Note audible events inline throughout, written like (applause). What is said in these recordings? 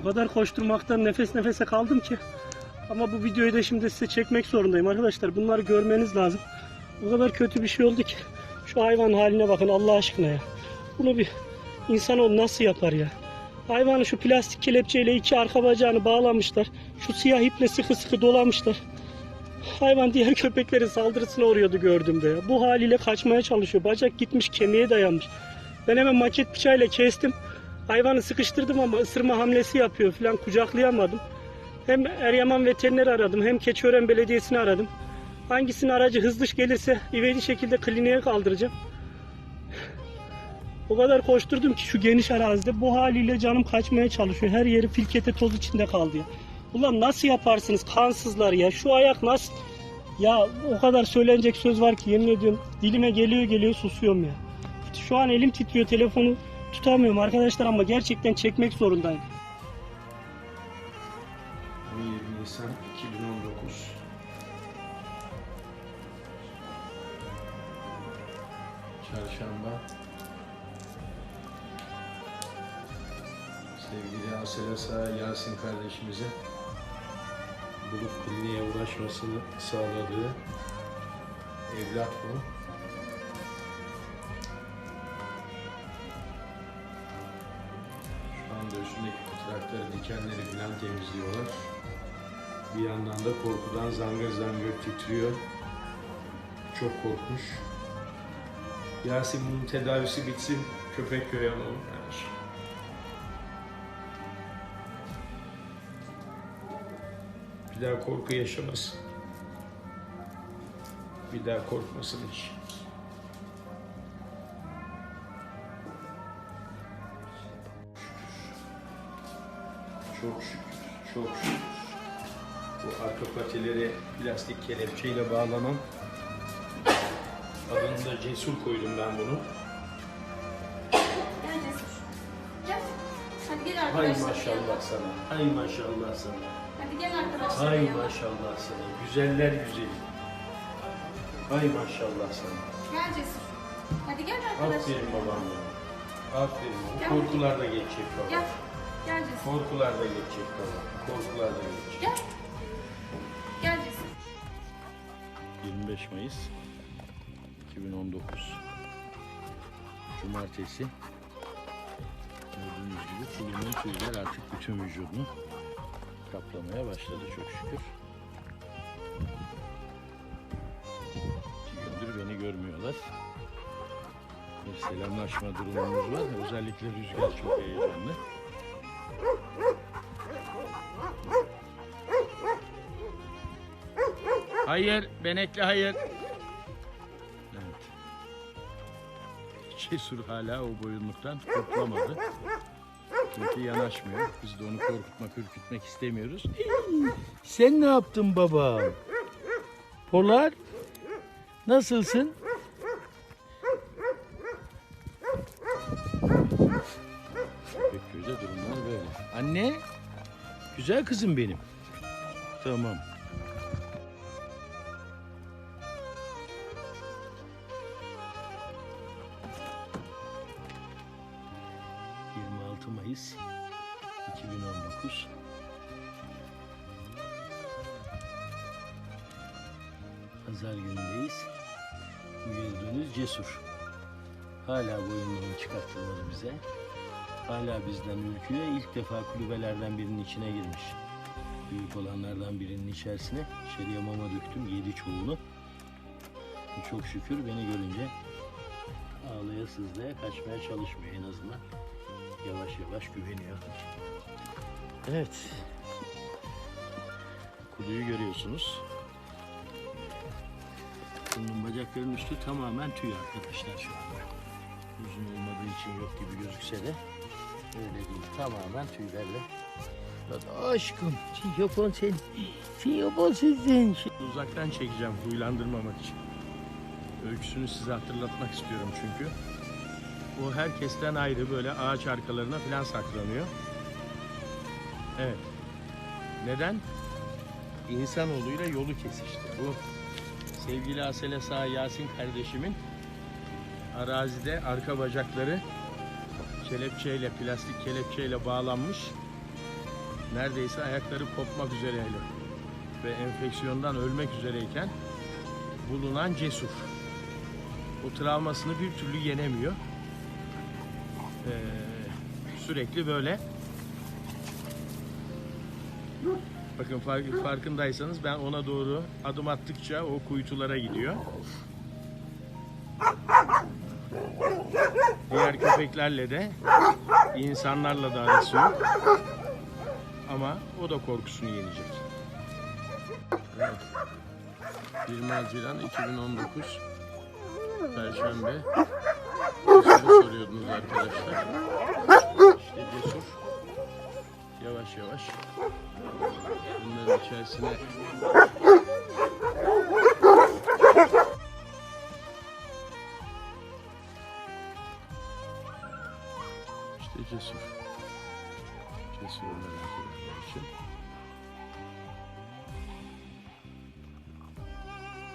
O kadar koşturmaktan nefes nefese kaldım ki. Ama bu videoyu da şimdi size çekmek zorundayım arkadaşlar. Bunları görmeniz lazım. O kadar kötü bir şey oldu ki. Şu hayvan haline bakın Allah aşkına ya. Bunu bir insanoğlu nasıl yapar ya? Hayvanı şu plastik kelepçeyle iki arka bacağını bağlamışlar. Şu siyah iple sıkı sıkı dolamışlar. Hayvan diğer (laughs) köpeklerin saldırısına uğruyordu gördüğümde ya. Bu haliyle kaçmaya çalışıyor. Bacak gitmiş kemiğe dayanmış. Ben hemen maket bıçağıyla kestim. Hayvanı sıkıştırdım ama ısırma hamlesi yapıyor falan kucaklayamadım. Hem Eryaman veteriner aradım hem Keçiören Belediyesi'ni aradım. Hangisinin aracı hızlı gelirse ivedi şekilde kliniğe kaldıracağım. O kadar koşturdum ki şu geniş arazide bu haliyle canım kaçmaya çalışıyor. Her yeri filkete toz içinde kaldı ya. Ulan nasıl yaparsınız kansızlar ya? Şu ayak nasıl? Ya o kadar söylenecek söz var ki yemin ediyorum dilime geliyor geliyor susuyorum ya. Şu an elim titriyor telefonu tutamıyorum arkadaşlar ama gerçekten çekmek zorundayım. 17 Nisan 2019 Çarşamba Sevgili Aselasa Yasin kardeşimize bulup kliniğe ulaşmasını sağladığı evlat bu. Üstündeki kıtrakları, dikenleri falan temizliyorlar. Bir yandan da korkudan zangır zangır titriyor. Çok korkmuş. Yasin bunun tedavisi bitsin, köpek köye alalım kardeşim. Bir daha korku yaşamasın. Bir daha korkmasın hiç. Çok şükür, çok şükür. Bu arka patileri plastik kelepçeyle bağlanan adını da cesur koydum ben bunu. Gel Cesur. Gel. Hadi gel Hay arkadaşlar. maşallah sana. Hay maşallah sana. Hadi gel arkadaşlar. Hay maşallah sana. Güzeller güzeli. Hay maşallah sana. Gel Cesur. Hadi gel arkadaşlar. Aferin babam benim. Aferin. Gel. Korkular da geçecek baba. Gel. Gel Cesur. Korkular da geçecek baba. Korkular da geçecek. Gel. Gel Cesur. 25 Mayıs 2019 Cumartesi Gördüğünüz gibi kulumun tüyler artık bütün vücudunu kaplamaya başladı çok şükür. İki gündür beni görmüyorlar. Bir selamlaşma durumumuz var. Özellikle rüzgar çok heyecanlı. Hayır, benekli hayır. Evet. Cesur hala o boyunluktan kurtulamadı. Çünkü yanaşmıyor. Biz de onu korkutmak, ürkütmek istemiyoruz. Sen ne yaptın baba? Polar, nasılsın? Anne, güzel kızım benim. Tamam. Günündeyiz. Bu gördüğünüz cesur. Hala boyunluğunu çıkartılmadı bize. Hala bizden ürküyor. İlk defa kulübelerden birinin içine girmiş. Büyük olanlardan birinin içerisine. İçeriye mama döktüm. Yedi çoğunu. Çok şükür beni görünce ağlaya sızlaya kaçmaya çalışmıyor en azından. Yavaş yavaş güveniyor. Evet. Kuluyu görüyorsunuz. Bunun bacaklarının üstü tamamen tüy arkadaşlar şu anda. Uzun olmadığı için yok gibi gözükse de öyle değil. Tamamen tüylerle. Lan aşkım, sen yapon sen, yapon sen. Uzaktan çekeceğim huylandırmamak için. Öyküsünü size hatırlatmak istiyorum çünkü. O herkesten ayrı böyle ağaç arkalarına falan saklanıyor. Evet. Neden? İnsanoğluyla yolu kesişti. Bu sevgili Asele Sağ Yasin kardeşimin arazide arka bacakları kelepçeyle, plastik kelepçeyle bağlanmış. neredeyse ayakları kopmak üzereydi ve enfeksiyondan ölmek üzereyken bulunan cesur. O travmasını bir türlü yenemiyor. Ee, sürekli böyle Bakın fark- farkındaysanız ben ona doğru adım attıkça o kuytulara gidiyor. Diğer köpeklerle de insanlarla da arası yok. Ama o da korkusunu yenecek. Evet. 20 Haziran 2019 Perşembe. Cesur'u soruyordunuz arkadaşlar. İşte Cesur. Yavaş yavaş bunların içerisine işte cesur. Cesur edenler için.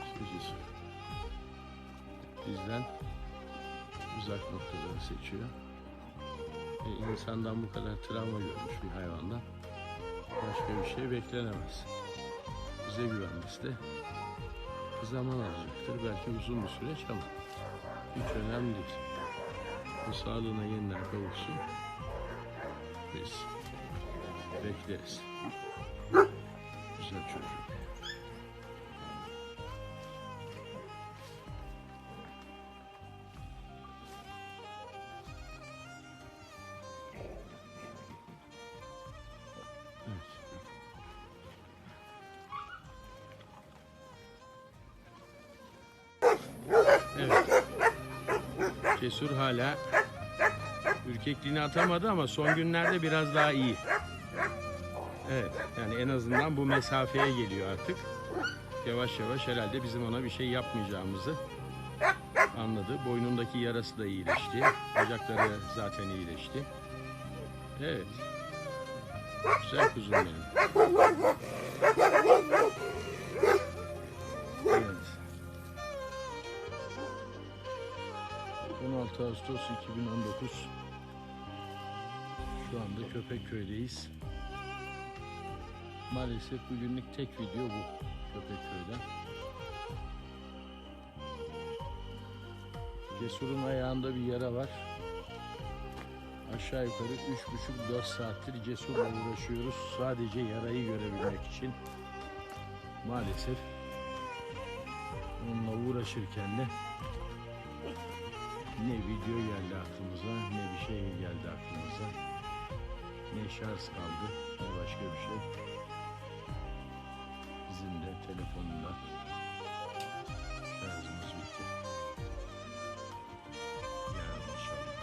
İşte cesur. Bizden uzak noktaları seçiyor. E, insandan bu kadar travma görmüş bir hayvandan başka bir şey beklenemez. Bize güvenmesi de zaman alacaktır. Belki uzun bir süreç ama hiç önemli değil. O sağlığına yeniden kavuşsun. Biz bekleriz. Güzel çocuk. Evet. Cesur hala ürkekliğini atamadı ama son günlerde biraz daha iyi. Evet, yani en azından bu mesafeye geliyor artık. Yavaş yavaş herhalde bizim ona bir şey yapmayacağımızı anladı. Boynundaki yarası da iyileşti. Bacakları zaten iyileşti. Evet. Güzel kuzum benim. 16 Ağustos 2019 Şu anda Köpekköy'deyiz. Maalesef bugünlük tek video bu Köpekköy'den. Cesur'un ayağında bir yara var. Aşağı yukarı 3,5-4 saattir Cesur'la uğraşıyoruz. Sadece yarayı görebilmek için. Maalesef onunla uğraşırken de ne video geldi aklımıza ne bir şey geldi aklımıza. Ne şarj kaldı ne başka bir şey. Bizim de telefonunda şarjımız bitti. Yarın inşallah.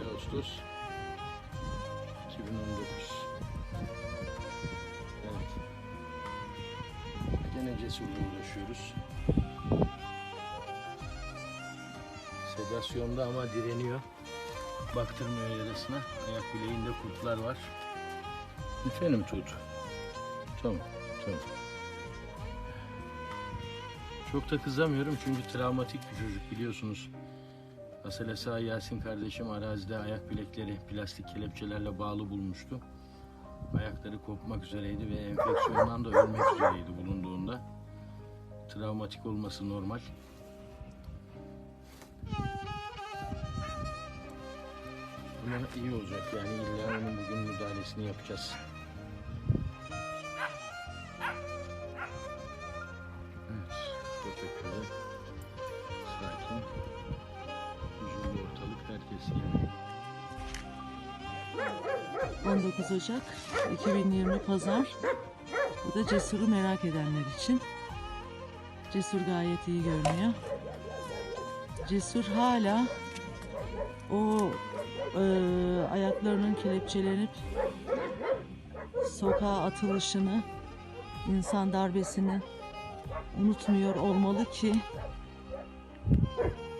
7 Ağustos 2019 Evet. Gene cesurla uğraşıyoruz. Sedasyonda ama direniyor. Baktırmıyor yarasına. Ayak bileğinde kurtlar var. Efendim tut. Tamam, tamam. Çok da kızamıyorum çünkü travmatik bir çocuk biliyorsunuz. Asel Sağ Yasin kardeşim arazide ayak bilekleri plastik kelepçelerle bağlı bulmuştu. Ayakları kopmak üzereydi ve enfeksiyondan da ölmek üzereydi bulunduğunda. Travmatik olması normal. Ama iyi olacak yani illa onun bugün müdahalesini yapacağız. Evet, Köpekleri sakin, huzurlu ortalık herkes yani. 19 Ocak 2020 Pazar. Bu da Cesur'u merak edenler için. Cesur gayet iyi görünüyor. Cesur hala o e, ayaklarının kelepçelenip sokağa atılışını, insan darbesini unutmuyor olmalı ki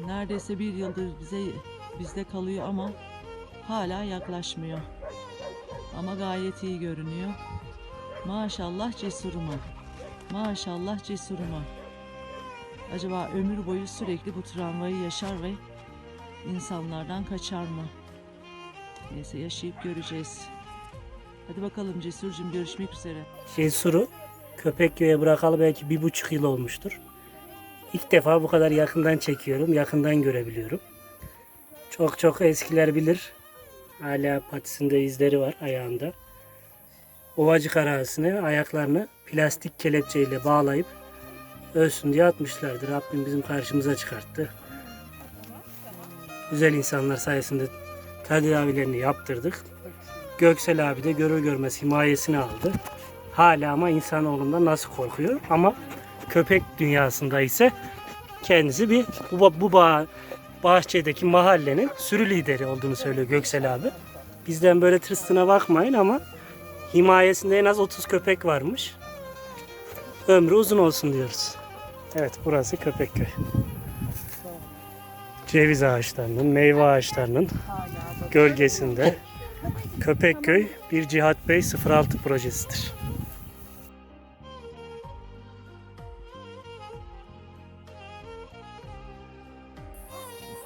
neredeyse bir yıldır bize bizde kalıyor ama hala yaklaşmıyor. Ama gayet iyi görünüyor. Maşallah cesuruma. Maşallah cesuruma. Acaba ömür boyu sürekli bu travmayı yaşar ve insanlardan kaçar mı? Neyse yaşayıp göreceğiz. Hadi bakalım Cesur'cum görüşmek üzere. Cesur'u Köpekköy'e bırakalı belki bir buçuk yıl olmuştur. İlk defa bu kadar yakından çekiyorum, yakından görebiliyorum. Çok çok eskiler bilir. Hala patisinde izleri var ayağında. Ovacık arazisine ayaklarını plastik kelepçeyle bağlayıp ölsün diye atmışlardı. Rabbim bizim karşımıza çıkarttı. Güzel insanlar sayesinde tedavilerini yaptırdık. Göksel abi de görür görmez himayesini aldı. Hala ama insanoğlundan nasıl korkuyor ama köpek dünyasında ise kendisi bir bu, bu bağ, bahçedeki mahallenin sürü lideri olduğunu söylüyor Göksel abi. Bizden böyle tırstığına bakmayın ama himayesinde en az 30 köpek varmış. Ömrü uzun olsun diyoruz. Evet burası Köpekköy. Ceviz ağaçlarının, meyve ağaçlarının gölgesinde Köpekköy bir Cihat Bey 06 projesidir.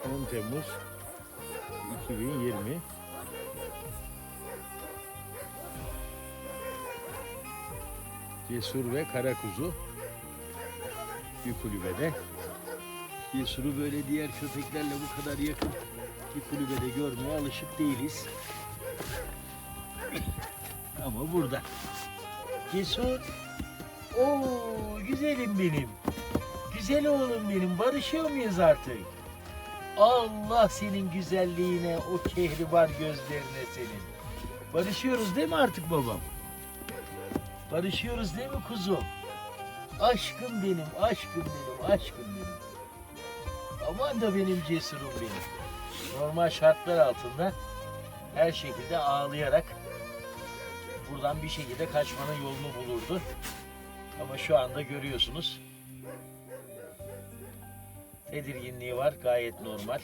10 Temmuz 2020 Cesur ve Karakuzu bir kulübede. Cesur'u böyle diğer köpeklerle bu kadar yakın bir kulübede görmeye alışık değiliz. Ama burada. Cesur. Oo güzelim benim. Güzel oğlum benim. Barışıyor muyuz artık? Allah senin güzelliğine, o kehribar gözlerine senin. Barışıyoruz değil mi artık babam? Barışıyoruz değil mi kuzum? Aşkım benim, aşkım benim, aşkım benim. Aman da benim cesurum benim. Normal şartlar altında her şekilde ağlayarak buradan bir şekilde kaçmanın yolunu bulurdu. Ama şu anda görüyorsunuz tedirginliği var gayet normal.